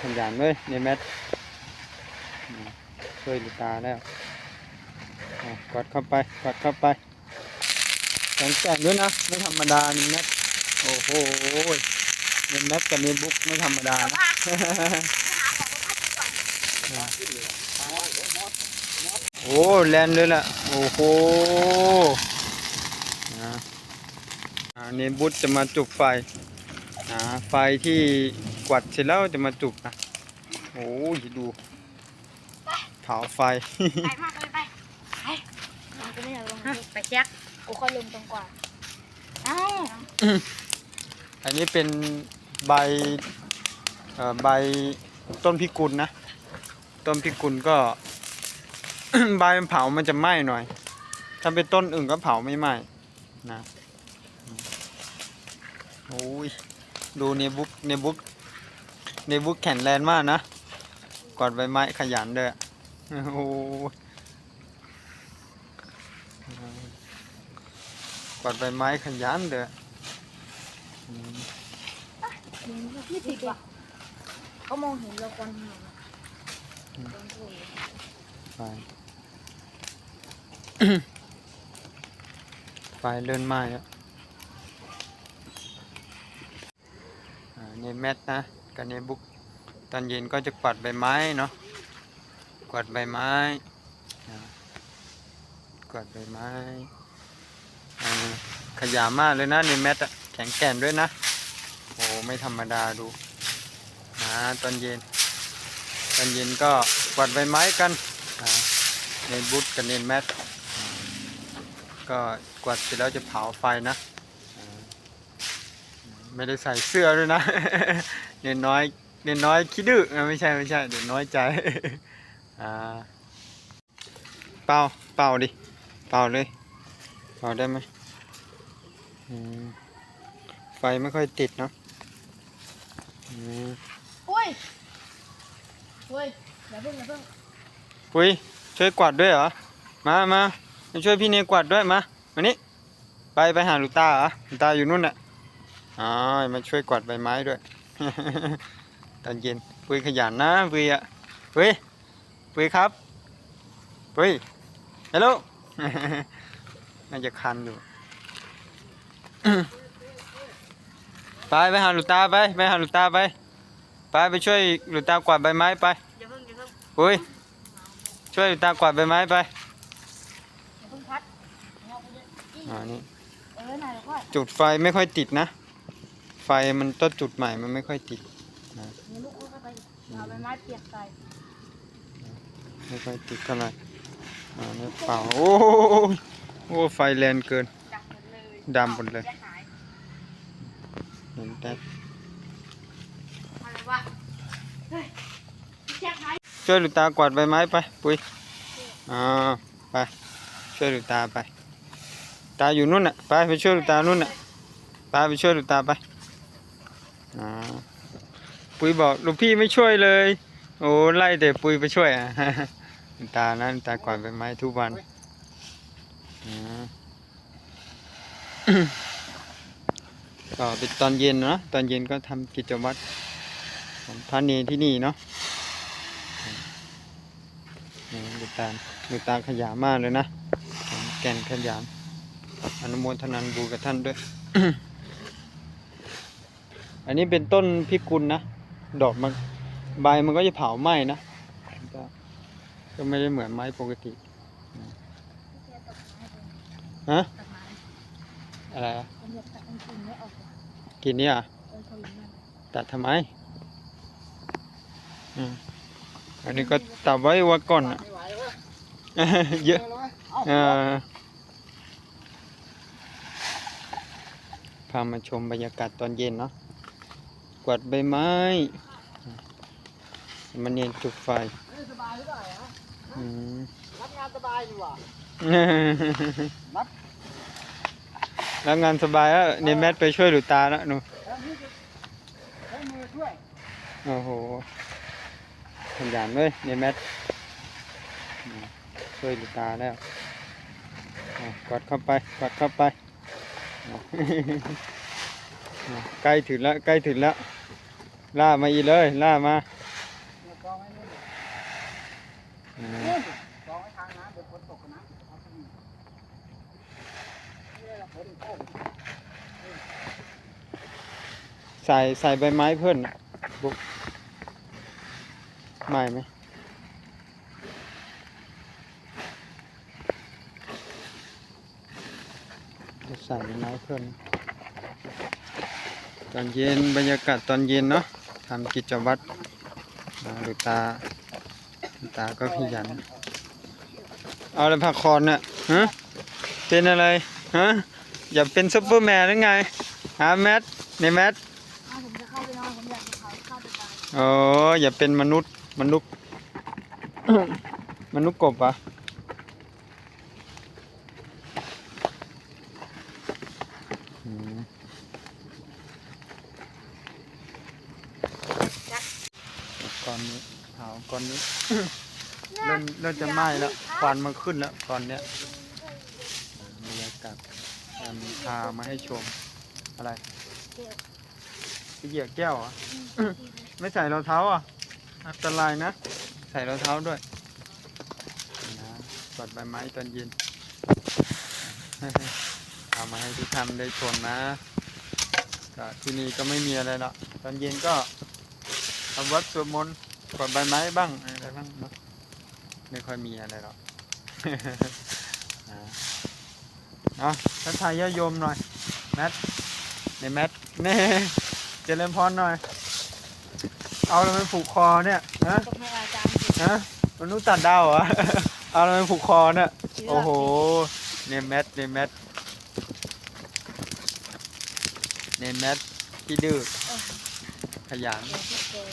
ขยันเลยเนี่แมทช่วยลูกตาแล้วกดเข้าไปกดเข้าไปแข็งแกร่งด้วยนะไม่ธรรมดานี่แมทโอ้โหเนี่แมทกับเนี่บุ๊กไม่ธรรมดานะโอ้แลนเลยล่ะโอ้โหอ่าอ่าเนี่ยบุ๊กจะมาจุดไฟอ่าไฟที่ กวัดเสร็จแล้วจะมาจุดนะโอ้ยดูเผาไฟ ไปมากเลยไปไปไม่อยากลงไปแจ็คกูค่อยลงตรงกว่าเอ้าอันนี้เป็นใบเอ่อใบต้นพิกุลนะ ต้นพิกุลก็ ใบมันเผามันจะไหม้หน่อย ถ้าเป็นต้นอื่นก็เผาไม่ไหม้นะโอ้ยดูเนบุ๊กเนบุ๊ก เนบุ๊กแข็งแรงมากนะกวาดใบไม้ขยันเลยอะโอ้ยกวาดใบไม้ขยันเลยอืมไม่ติดว่ะเขามองเห็นเราควันหัวไฟไฟเลื่อนไหม้แล้วอ่าเนี่ยแมทนะ กับเนี่ยบุ๊กตอนเย็นก็จะกวาดใบไม้เนาะกวาดใบไม้กวาดใบไม้ขยามากเลยนะเนี่แมทแข็งแกร่งด้วยนะโอ้ไม่ธรรมดาดูนะตอนเย็น ตอนเย็นก็กวาดใบไม้กันเนนบุ๊กกับเนนแมทก็กวาดเสร็จแล้วจะเผาไฟนะ ไม่ได้ใส่เสื้อด้วยนะ เนนน้อยเนนน้อยคิดดื้ออ่าไม่ใช่ไม่ใช่เดี๋ยวน้อยใจอ่าเป่าเป่าดิเป่าเลยเป่าได้ไหมอืมไฟไม่ค่อยติดเนาะอืมโอ้ยเฮ้ยอย่าเพิ่งอย่าเพิ่งปุ้ยช่วยกวาดด้วยเหรอมามามาช่วยพี่เนยกวาดด้วยมามานี่ไปไปหาลูกตาเหรอลูกตาอยู่นู่นน่ะอ๋อมาช่วยกวาดใบไม้ด้วย ตอนเย็นปุ้ยขยันนะปุ้ยอะปุ้ยปุ้ยครับปุ้ยฮัลโหลน่าจะคันอยู่ไปไปหาลูกตาไปไปหาลูกตาไปไปไปช่วยลูกตากวาดใบไม้ไปอย่าเพิ่งอย่าเพิ่งปุ้ยช่วยลูกตากวาดใบไม้ไปอย่าเพิ่งพัดเอาไปเลยอี้อ่านี่เออหน่อยแล้วก็จุดไฟไม่ค่อยติดนะ ไฟมันต้นจุดใหม่มันไม่ค่อยติดเดี๋ยวลูกเข้าไปเอาใบไม้เปียกใส่ไม่ค่อยติดเท่าไหร่อ่าเนี่ยเป่าโอ้ยโอ้ไฟแรงเกินดับหมดเลยดำหมดเลยจะหายเห็นแต่อะไรวะเฮ้ยแจ็คหายช่วยลูกตากวาดใบไม้ไปปุ้ยอ่าไปช่วยลูกตาไป ตาอยู่นู่นน่ะไปไปช่วยลูกตานู่นน่ะไปไปช่วยลูกตาไป อ่าปุ้ยบอกลูกพี่ไม่ช่วยเลย โอ้ไล่แต่ปุ้ยไปช่วยอะตานะลูกตากวาดใบไม้ทุกวันก็เป็นตอนเย็นเนาะตอนเย็นก็ทำกิจวัตรของพระเนที่นี่เนาะนี่ลูตาลลูตาขยามากเลยนะ แก่นขยามอนุโมทนาบุญกับท่านด้วย อันนี้เป็นต้นพิกุลนะ ดอกมันใบมันก็จะเผาไหม้นะก็ก็ไม่ได้เหมือนไม้ปกติฮะตัดไม้อะไรอะผมอยากตัดจริงๆไม่ออกว่ะกินเนี่ยเออเขาหลุมมันตัดทำไมอืมอันนี้ก็ตัดไว้ไว่าก่อนอะเยอะเออพามาชมบรรยากาศตอนเย็นเนาะก วาดใบไม้มันเนียนจุดไฟสบายหรือเปล่าฮะอืมรับงานสบายอยู่อะแล้วงานสบายแล้วเนี่ยแมทไปช่วยหลูตาแล้วหนูแล้วนี่จะใช้มือช่วยโอ้โหขยันเลยเนี่ยแมทอืมช่วยหลูตาแล้วอะกดเข้าไปกดเข้าไปอะอะใกล้ถึงแล้วใกล้ถึงแล้ว ล่ามาอีเลย ล่ามาใส่ใส่ใบไม้เพื่อนบุกใหม่ไหมจะใส่ใบไม้เพื่อนตอนเย็นบรรยากาศตอนเย็นเนาะ ทำกิจวัตรอ่าดูตาดูตาก็ขยัน เอาแล้วผักคอนเนี่ยฮะเป็นอะไรฮะอย่าเป็นซุปเปอร์แมนหรือไงฮะแมทในแมทอ้าวผมจะเข้าไปนอนผมอยากจะเขาเข้าไปตายอ๋ออย่าเป็นมนุษย์มนุษย์ มนุษย์กบปะ อนนี้เผาก้อนนี้ เริ่มเริ่มจะไหม้แล้วควันมันขึ้นแล้วตอนเนี้ยบรรยากาศการพามาให้ชมอะไรไปเหยียบแก้วเหรอะไม่ใส่รองเท้าอะอันตรายนะ ใส่รองเท้าด้วยนะกดใบไม้ตอนเย็นเอามาให้ทุกท่านได้ชมนะก็ที่นี่ก็ไม่มีอะไรหรอกตอนเย็นก็ทำวัดสวดมนต์ กดใบไม้บ้างอะไรบ้างเนาะไม่ค่อยมีอะไรหรอกนะเอาทักทายญาติโยมหน่อย แมทในแมทเน่เจริญพรหน่อย เอาเราไปผูกคอเนี่ยฮะตกให้อาจารย์สิฮะมนุษย์ตัดดาวเหรอ เอาเราไปผูกคอเนี่ยเชื่โอ้โห เนมแมทเนมแมทเนมแมทที่ดื้อขยัน เดี๋ยวที่เคย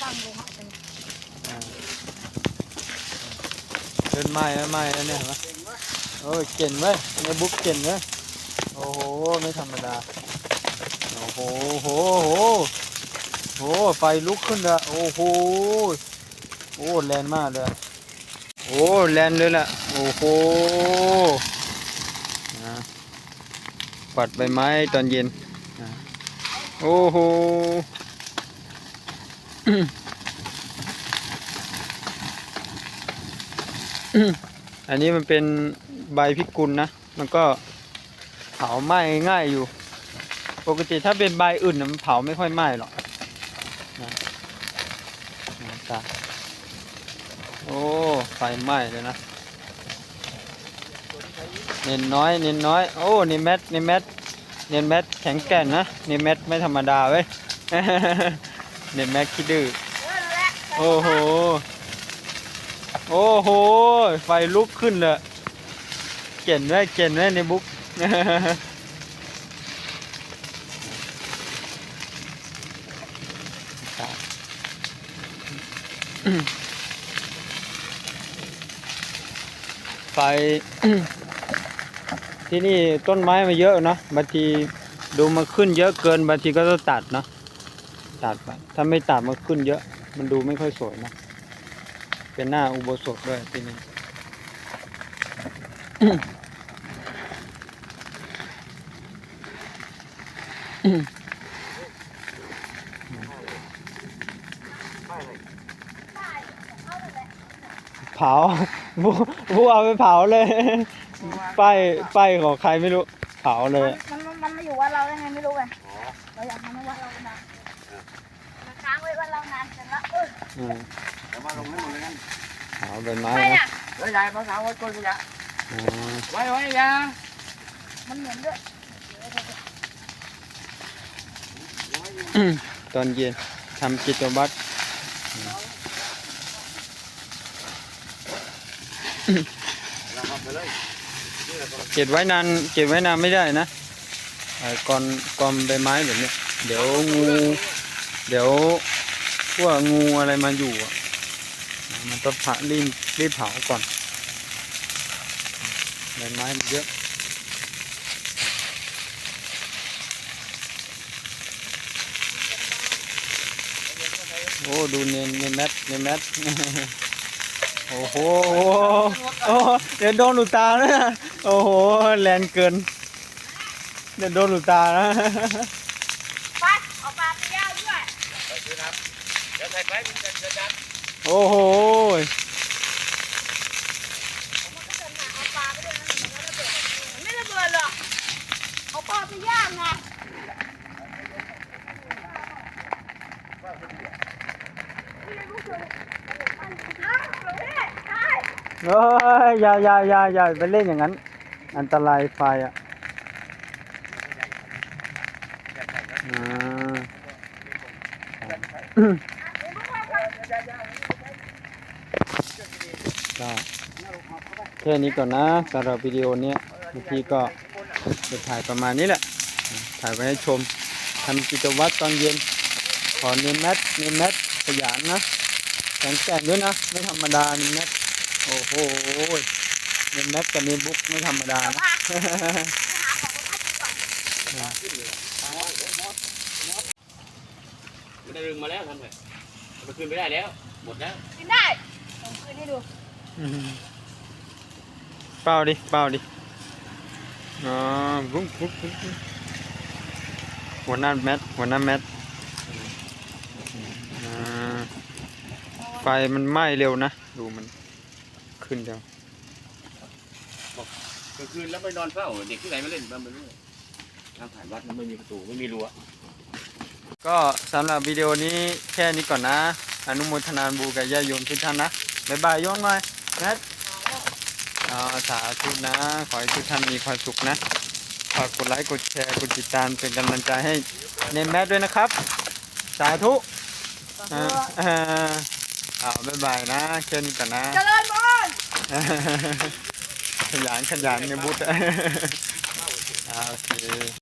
ตั้งลงมาเป็น อ่า เดินไม้แล้วไม้แล้วเนี่ยเห็นไหมโอ้ยเก่งเว้ยในบุ๊กเก่งเว้ยโอ้โหไม่ธรรมดาโอ้โหโหโหโหไฟลุกขึ้นลยโอ้โหโอ้แรงมากเลยโอ้แรงเลยล่ะโอ้โหนะปัดใบไม้ตอนเย็นโอ้โห อันนี้มันเป็นใบพิกุลนะ มันก็เผาไหม้ง่ายอยู่ ปกติถ้าเป็นใบอื่นนะมันเผาไม่ค่อยไหม้หรอกนะนะโอ้ ไฟไหม้เลยนะ เน้นน้อย เน้นน้อย โอ้นี่แมทนี่แมทเน้นแมทแข็งแกร่งนะนี่แมทไม่ธรรมดาเว้ยเน้นแมทคิดดื้อเอโอ้โห โอ้โห ไฟลุกขึ้นเลยเก่นไว้เก่นไว้ในบุ๊กไฟที่นี่ต้นไม้มาเยอะเนะบางทีดูมันขึ้นเยอะเกินบางทีก็ต้องตัดเนะตัดไปถ้าไม่ตัดมันขึ้นเยอะ มันดูไม่ค่อยสวยนะ เป็นหน้าอุโบสถด้วยทีนี่เผาผู้ผู้เอาไปเผาเลยป้ายป้ายของใครไม่รู้ เผาเลย มันมันมันมาอยู่วัดเราได้ไงไม่รู้ไงเราอยากทำให้วัดเรานานมันค้างไว้วัดเรานานเสร็จแล้วเออ ใบไม้ใครนะน่ะเฮ้ยยายภาษาไว้ก้นกูยะอืมไว้ไว้ยามันเหมือนด้วยตอนเย็นทำกิจวัตรเรามาไปเลยเก็บไว้นานเก็บไว้นานไม่ได้นะไอ้กอนกอนใบไม้แบบเนี้ยเดี๋ยวงู เดี๋ยวพวกงูอะไรมาอยู่อะ มันต้องผ่ารีบรีบเผาก่อนใบไม้มันเยอะโอ้ดูเนนเนนแมทเนนแมทโอ้โหโอ้โหเดี๋ยวโดนหลุดตานะโอ้โหแรงเกินเดี๋ยวโดนหลุดตานะ ไปเอาปลาไปย่างด้วย ดี๋ยวใส่ไปมันจะจะดัน โอ้โหมันก็จะหนาเอาปลาไปด้วยนะมันไม่ระเบิดหรอกเอาปลาไปย่างไงอ้าวประเภทใช่เอ้ยอย่าอย่าอย่าอย่าไปเล่นอย่างนั้น อันตรายไฟอะอ่า ก็แค่นี้ก่อนนะสำหรับวิดีโอเนี้ยบางทีก็จะถ่ายประมาณนี้แหละ ถ่ายไว้ให้ชมทำกิจวัตรตอนเย็น ขอเน้นแมทเน้นแมทขยันนะแข็งแกร่งด้วยนะ ไม่ธรรมดาเน้นแมทโอ้โหเน้นแมทกับเน้นบุ๊กไม่ธรรมดานะมันได้รึงมาแล้วทำไงมันคืนไม่ได้แล้ว หมดแล้วกินได้ผมคืนให้ดูอืม เป้าดิ เป้าดิ อ๋อบุ๊กบุ๊กบุ๊กบุ๊กหัวหน้าแมทหัวหน้าแมทอ่าไฟมันไหม้เร็วนะ ดูมันขึ้นเร็วกลางคืนแล้วไปนอนเฝ้าเด็กที่ไหนมาเล่นบ้างไม่รู้ทางผ่านวัดมันไม่มีประตูไม่มีรั้วก็สำหรับวิดีโอนี้แค่นี้ก่อนนะ อนุโมทนาบูกับญาติโยมทุกท่านนะ บ๊ายบายโยนหน่อย แมทอ่าสาธุนะ ขอให้ทุกท่านมีความสุขนะ ฝากกดไลค์ กดแชร์ กดติดตามเป็นกำลังใจให้เนมแมทด้วยนะครับ สาธุอ่าอ่าอ่าบ๊ายบายนะแค่นี้ก่อนนะ เจริญพรขยันขยันในบุตรอ่าโอเค